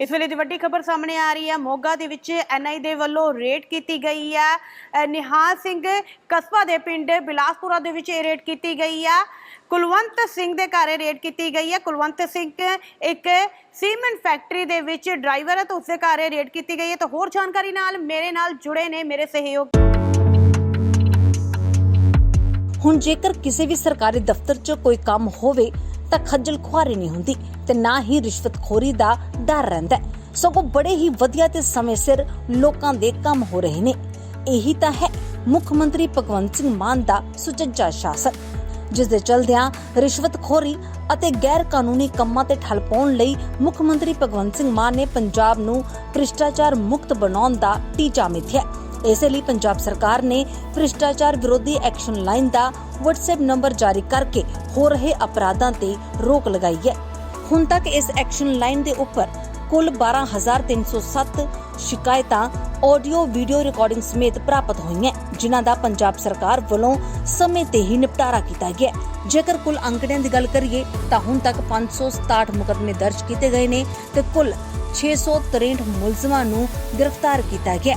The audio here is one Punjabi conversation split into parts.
ਇਸ ਵੇਲੇ ਦੀ ਵੱਡੀ ਖਬਰ ਸਾਹਮਣੇ ਆ ਰਹੀ ਹੈ। ਮੋਗਾ ਦੇ ਵਿੱਚ ਐਨਆਈ ਦੇ ਵੱਲੋਂ ਰੇਡ ਕੀਤੀ ਗਈ ਹੈ। ਨਿਹਾਲ ਸਿੰਘ ਕਸਬਾ ਦੇ ਪਿੰਡ ਬਿਲਾਸਪੁਰਾ ਦੇ ਵਿੱਚ ਇਹ ਰੇਡ ਕੀਤੀ ਗਈ ਹੈ। ਕੁਲਵੰਤ ਸਿੰਘ ਦੇ ਘਰ ਰੇਡ ਕੀਤੀ ਗਈ ਹੈ। ਕੁਲਵੰਤ ਸਿੰਘ ਇੱਕ ਸੀਮੈਂਟ ਫੈਕਟਰੀ ਦੇ ਵਿੱਚ ਡਰਾਈਵਰ ਹੈ ਤੇ ਉਸਦੇ ਘਰ ਰੇਡ ਕੀਤੀ ਗਈ ਹੈ। ਤਾਂ ਹੋਰ ਜਾਣਕਾਰੀ ਨਾਲ ਮੇਰੇ ਨਾਲ ਜੁੜੇ ਨੇ ਮੇਰੇ ਸਹਿਯੋਗੀ। ਹੁਣ ਜੇਕਰ ਕਿਸੇ ਵੀ ਸਰਕਾਰੀ ਦਫ਼ਤਰ 'ਚ ਕੋਈ ਕੰਮ ਹੋਵੇ ਤਾਂ ਖੱਜਲ ਖੁਆਰੀ ਨਹੀਂ ਹੁੰਦੀ ਤੇ ਨਾ ਹੀ ਰਿਸ਼ਵਤਖੋਰੀ ਦਾ ਡਰ ਰਹਿੰਦਾ ਸਗੋਂ ਬੜੇ ਹੀ ਵਧੀਆ ਤੇ ਸਮੇਂ ਸਿਰ ਲੋਕਾਂ ਦੇ ਕੰਮ ਹੋ ਰਹੇ ਨੇ। ਇਹੀ ਤਾਂ ਹੈ ਮੁੱਖ ਮੰਤਰੀ ਭਗਵੰਤ ਸਿੰਘ ਮਾਨ ਦਾ ਸੁਚੱਜਾ ਸ਼ਾਸਨ, ਜਿਸ ਦੇ ਚਲਦਿਆਂ ਰਿਸ਼ਵਤਖੋਰੀ ਅਤੇ ਗੈਰ ਕਾਨੂੰਨੀ ਕੰਮਾਂ ਤੇ ਠੱਲ ਪਾਉਣ ਲਈ ਮੁੱਖ ਮੰਤਰੀ ਭਗਵੰਤ ਸਿੰਘ ਮਾਨ ਨੇ ਪੰਜਾਬ ਨੂੰ ਭ੍ਰਿਸ਼ਟਾਚਾਰ ਮੁਕਤ ਬਣਾਉਣ ਦਾ ਟੀਚਾ ਮਿਥਿਆ ਇਸੇ ਲਈ ਪੰਜਾਬ ਸਰਕਾਰ ਨੇ ਭ੍ਰਿਸ਼ਟਾਚਾਰ ਵਿਰੋਧੀ ਐਕਸ਼ਨ ਲਾਈਨ ਦਾ WhatsApp ਨੰਬਰ ਜਾਰੀ ਕਰਕੇ ਹੋ ਰਹੇ ਅਪਰਾਧਾਂ ਤੇ ਰੋਕ ਲਗਾਈ ਹੈ। ਹੁਣ ਤੱਕ ਇਸ ਐਕਸ਼ਨ ਲਾਈਨ ਦੇ ਉੱਪਰ ਕੁੱਲ 12307 ਸ਼ਿਕਾਇਤਾਂ ਆਡੀਓ, ਵੀਡੀਓ ਰਿਕਾਰਡਿੰਗ ਸਮੇਤ ਪ੍ਰਾਪਤ ਹੋਈਆਂ ਜਿਨ੍ਹਾਂ ਦਾ ਪੰਜਾਬ ਸਰਕਾਰ ਵੱਲੋਂ ਸਮੇਂ ਤੇ ਹੀ ਨਿਪਟਾਰਾ ਕੀਤਾ ਗਿਆ ਜੇਕਰ ਕੁੱਲ ਅੰਕੜਿਆਂ ਦੀ ਗੱਲ ਕਰੀਏ, ਤਾਂ ਹੁਣ ਤੱਕ 567 ਮੁਕਦਮੇ ਦਰਜ ਕੀਤੇ ਗਏ ਨੇ ਤੇ ਕੁੱਲ 663 ਮੁਲਜ਼ਮਾਂ ਨੂੰ ਗ੍ਰਿਫਤਾਰ ਕੀਤਾ ਗਿਆ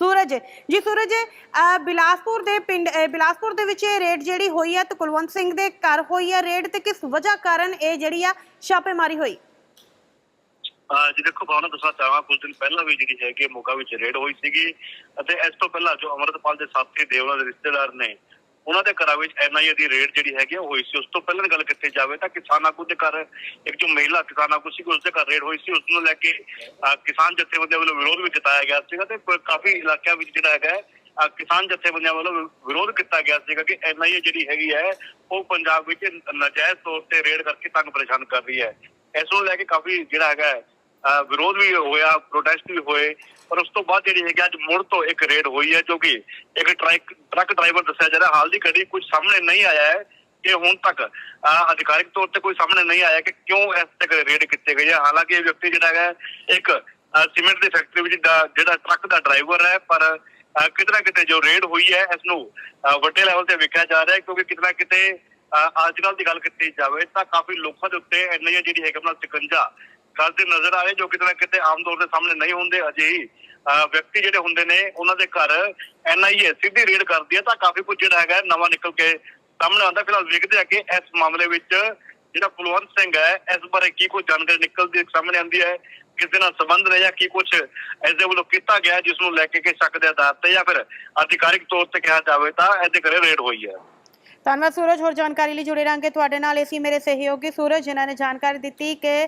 ਸੂਰਜ। ਜੀ ਸੂਰਜ ਬਿਲਾਸਪੁਰ ਦੇ ਪਿੰਡ ਬਿਲਾਸਪੁਰ ਦੇ ਵਿੱਚ ਇਹ ਰੇਡ ਜਿਹੜੀ ਹੋਈ ਹੈ ਤੇ ਕੁਲਵੰਤ ਸਿੰਘ ਦੇ ਘਰ ਹੋਈ ਹੈ ਰੇਡ ਤੇ ਕਿਸ ਵਜ੍ਹਾ ਕਾਰਨ ਇਹ ਜਿਹੜੀ ਆ ਛਾਪੇਮਾਰੀ ਹੋਈ? ਜੀ ਦੇਖੋ ਭਾਵਨਾ ਦੱਸਣਾ ਚਾਹਾਂ ਕੁਝ ਦਿਨ ਪਹਿਲਾਂ ਵੀ ਜਿਹੜੀ ਹੈਗੀ ਮੋਗਾ ਵਿੱਚ ਰੇਡ ਹੋਈ ਸੀਗੀ। ਅਤੇ ਇਸ ਤੋਂ ਪਹਿਲਾਂ ਜੋ ਅਮਰਤਪਾਲ ਦੇ ਸਾਥੀ ਦੇ ਉਹਨਾਂ ਦੇ ਰਿਸ਼ਤੇਦਾਰ ਨੇ ਉਹਨਾਂ ਦੇ ਘਰਾਂ ਵਿੱਚ ਐਨਆਈਏ ਦੀ ਰੇਡ ਜਿਹੜੀ ਹੈਗੀ ਹੈ ਉਹ ਹੋਈ ਸੀ। ਉਸ ਤੋਂ ਪਹਿਲਾਂ ਗੱਲ ਕੀਤੀ ਜਾਵੇ ਤਾਂ ਕਿਸਾਨ ਆਗੂ ਦੇ ਘਰ, ਇੱਕ ਜੋ ਮਹਿਲਾ ਕਿਸਾਨ ਆਗੂ ਸੀ, ਉਸ ਦੇ ਘਰ ਰੇਡ ਹੋਈ ਸੀ। ਉਸ ਨੂੰ ਲੈ ਕੇ ਕਿਸਾਨ ਜਥੇਬੰਦੀਆਂ ਵੱਲੋਂ ਵਿਰੋਧ ਵੀ ਜਤਾਇਆ ਗਿਆ ਸੀਗਾ ਤੇ ਕਾਫੀ ਇਲਾਕਿਆਂ ਵਿੱਚ ਜਿਹੜਾ ਹੈਗਾ ਕਿਸਾਨ ਜਥੇਬੰਦੀਆਂ ਵੱਲੋਂ ਵਿਰੋਧ ਕੀਤਾ ਗਿਆ ਸੀਗਾ ਕਿ ਐਨਆਈਏ ਜਿਹੜੀ ਹੈਗੀ ਹੈ, ਉਹ ਪੰਜਾਬ ਵਿੱਚ ਨਾਜਾਇਜ਼ ਤੌਰ ਤੇ ਰੇਡ ਕਰਕੇ ਤੰਗ ਪਰੇਸ਼ਾਨ ਕਰ ਰਹੀ ਹੈ। ਇਸ ਨੂੰ ਲੈ ਕੇ ਕਾਫੀ ਜਿਹੜਾ ਹੈਗਾ ਵਿਰੋਧ ਵੀ ਹੋਇਆ ਪ੍ਰੋਟੈਸਟ ਵੀ ਹੋਏ ਪਰ ਉਸ ਤੋਂ ਬਾਅਦ ਜਿਹੜੀ ਹੈਗੀ ਅੱਜ ਮੁੜ ਤੋਂ ਇੱਕ ਰੇਡ ਹੋਈ ਹੈ ਜੋ ਕਿ ਇੱਕ ਟਰੱਕ ਟਰੱਕ ਡਰਾਈਵਰ ਦੱਸਿਆ ਜਾ ਰਿਹਾ ਹਾਲ ਦੀ ਘੜੀ ਕੁਝ ਸਾਹਮਣੇ ਨਹੀਂ ਆਇਆ ਹੈ ਕਿ ਹੁਣ ਤੱਕ ਅਧਿਕਾਰਿਕ ਤੌਰ ਤੇ ਕੋਈ ਸਾਹਮਣੇ ਨਹੀਂ ਆਇਆ ਕਿ ਕਿਉਂ ਇਸ ਤੱਕ ਰੇਡ ਕੀਤੀ ਗਈ ਹੈ ਹਾਲਾਂਕਿ ਇਹ ਵਿਅਕਤੀ ਜਿਹੜਾ ਹੈਗਾ ਹੈ, ਇੱਕ ਸੀਮੈਂਟ ਦੀ ਫੈਕਟਰੀ ਵਿੱਚ ਜਿਹੜਾ ਟਰੱਕ ਦਾ ਡਰਾਈਵਰ ਹੈ ਪਰ ਅਹ ਕਿਤੇ ਨਾ ਕਿਤੇ ਜੋ ਰੇਡ ਹੋਈ ਹੈ ਇਸ ਨੂੰ ਵੱਡੇ ਲੈਵਲ ਤੇ ਵੇਖਿਆ ਜਾ ਰਿਹਾ ਹੈ ਕਿਉਂਕਿ ਕਿਤੇ ਨਾ ਕਿਤੇ ਅਹ ਅੱਜ ਕੱਲ੍ਹ ਦੀ ਗੱਲ ਕੀਤੀ ਜਾਵੇ ਤਾਂ ਕਾਫੀ ਲੋਕਾਂ ਦੇ ਉੱਤੇ ਐਨਆਈਏ ਜਿਹੜੀ ਹੈਗੀ ਆਪਣਾ ਸਿਕੰਜਾ ਕਰਦੇ ਨਜ਼ਰ ਆ ਰਹੇ ਜੋ ਕਿਤੇ ਨਾ ਕਿਤੇ ਆਮ ਤੌਰ ਤੇ ਸਾਹਮਣੇ ਨਹੀਂ ਹੁੰਦੇ ਅਜੇ ਹੀ ਵਿਅਕਤੀ ਜਿਹੜੇ ਹੁੰਦੇ ਨੇ, ਉਹਨਾਂ ਦੇ ਘਰ ਐਨਆਈਏ ਸਿੱਧੀ ਰੇਡ ਕਰਦੀ ਹੈ ਤਾਂ ਕਾਫੀ ਕੁਝ ਜਿਹੜਾ ਹੈਗਾ ਨਵਾਂ ਨਿਕਲ ਕੇ ਸਾਹਮਣੇ ਆਉਂਦਾ। ਫਿਲਹਾਲ ਵੇਖਦੇ ਆ ਕਿ ਇਸ ਮਾਮਲੇ ਵਿੱਚ ਜਿਹੜਾ ਕੁਲਵੰਤ ਸਿੰਘ ਹੈ, ਇਸ ਬਾਰੇ ਕੀ ਕੋਈ ਜਾਣਕਾਰੀ ਨਿਕਲਦੀ ਸਾਹਮਣੇ ਆਉਂਦੀ ਹੈ, ਕਿਸ ਦੇ ਨਾਲ ਸੰਬੰਧ ਨੇ ਜਾਂ ਕੀ ਕੁਝ ਇਸ ਦੇ ਵੱਲੋਂ ਕੀਤਾ ਗਿਆ, ਜਿਸ ਨੂੰ ਲੈ ਕੇ ਕਿ ਸ਼ੱਕ ਦੇ ਆਧਾਰ ਤੇ ਜਾਂ ਫਿਰ ਅਧਿਕਾਰਿਕ ਤੌਰ ਤੇ ਕਿਹਾ ਜਾਵੇ ਤਾਂ ਇਹਦੇ ਘਰੇ ਰੇਡ ਹੋਈ ਹੈ। ਧੰਨਵਾਦ ਸੂਰਜ, ਹੋਰ ਜਾਣਕਾਰੀ ਲਈ ਜੁੜੇ ਰਹਾਂਗੇ ਤੁਹਾਡੇ ਨਾਲ। ਅਸੀਂ ਮੇਰੇ ਸਹਿਯੋਗੀ ਸੂਰਜ, ਜਿਨ੍ਹਾਂ ਨੇ ਜਾਣਕਾਰੀ ਦਿੱਤੀ ਕਿ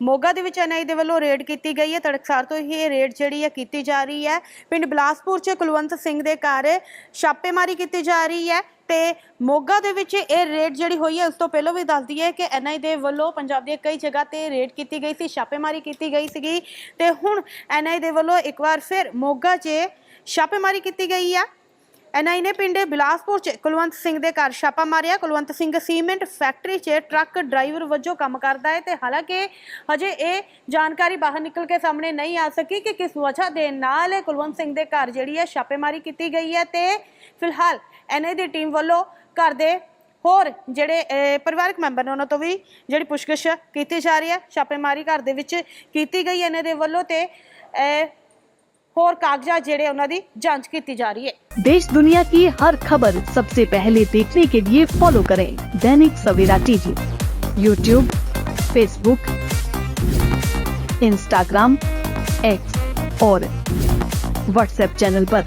ਮੋਗਾ ਦੇ ਵਿੱਚ ਐਨਆਈ ਦੇ ਵੱਲੋਂ ਰੇਡ ਕੀਤੀ ਗਈ ਹੈ। ਤੜਕਸਾਰ ਤੋਂ ਹੀ ਇਹ ਰੇਡ ਜਿਹੜੀ ਹੈ ਕੀਤੀ ਜਾ ਰਹੀ ਹੈ। ਪਿੰਡ ਬਲਾਸਪੁਰ 'ਚ ਕੁਲਵੰਤ ਸਿੰਘ ਦੇ ਘਰ ਛਾਪੇਮਾਰੀ ਕੀਤੀ ਜਾ ਰਹੀ ਹੈ ਤੇ ਮੋਗਾ ਦੇ ਵਿੱਚ ਇਹ ਰੇਡ ਜਿਹੜੀ ਹੋਈ ਹੈ, ਉਸ ਤੋਂ ਪਹਿਲਾਂ ਵੀ ਦੱਸ ਦਈਏ ਕਿ ਐਨਆਈ ਦੇ ਵੱਲੋਂ ਪੰਜਾਬ ਦੀਆਂ ਕਈ ਜਗ੍ਹਾ ਤੇ ਰੇਡ ਕੀਤੀ ਗਈ ਸੀ, ਛਾਪੇਮਾਰੀ ਕੀਤੀ ਗਈ ਸੀਗੀ ਤੇ ਹੁਣ ਐਨਆਈ ਦੇ ਵੱਲੋਂ ਇੱਕ ਵਾਰ ਫਿਰ ਮੋਗਾ 'ਚ ਛਾਪੇਮਾਰੀ ਕੀਤੀ ਗਈ ਹੈ। ਐਨਆਈ ਨੇ ਪਿੰਡ ਬਿਲਾਸਪੁਰ ਚ ਕੁਲਵੰਤ ਸਿੰਘ ਦੇ ਘਰ ਛਾਪਾ ਮਾਰਿਆ। ਕੁਲਵੰਤ ਸਿੰਘ ਸੀਮੈਂਟ ਫੈਕਟਰੀ 'ਚ ਟਰੱਕ ਡਰਾਈਵਰ ਵਜੋਂ ਕੰਮ ਕਰਦਾ ਹੈ ਤੇ ਹਾਲਾਂਕਿ ਹਜੇ ਇਹ ਜਾਣਕਾਰੀ ਬਾਹਰ ਨਿਕਲ ਕੇ ਸਾਹਮਣੇ ਨਹੀਂ ਆ ਸਕੀ ਕਿ ਕਿਸ ਵਜ੍ਹਾ ਦੇ ਨਾਲ ਕੁਲਵੰਤ ਸਿੰਘ ਦੇ ਘਰ ਜਿਹੜੀ ਹੈ ਛਾਪੇਮਾਰੀ ਕੀਤੀ ਗਈ ਹੈ ਤੇ ਫਿਲਹਾਲ ਐਨਆਈ ਦੀ ਟੀਮ ਵੱਲੋਂ ਘਰ ਦੇ ਹੋਰ ਜਿਹੜੇ ਪਰਿਵਾਰਕ ਮੈਂਬਰ ਨੇ ਉਹਨਾਂ ਤੋਂ ਵੀ ਜਿਹੜੀ ਪੁੱਛਗਿੱਛ ਕੀਤੀ ਜਾ ਰਹੀ ਹੈ। ਛਾਪੇਮਾਰੀ ਘਰ ਦੇ ਵਿੱਚ ਕੀਤੀ ਗਈ ਇਹਨਾਂ ਦੇ ਵੱਲੋਂ ਤੇ ਹੋਰ ਕਾਗਜ਼ਾਤ ਜਿਹੜੇ ਉਹਨਾਂ ਦੀ ਜਾਂਚ ਕੀਤੀ ਜਾ ਰਹੀ ਹੈ देश दुनिया की हर खबर सबसे पहले देखने के लिए फॉलो करें Dainik Savera TV YouTube Facebook Instagram X और व्हाट्सएप चैनल पर।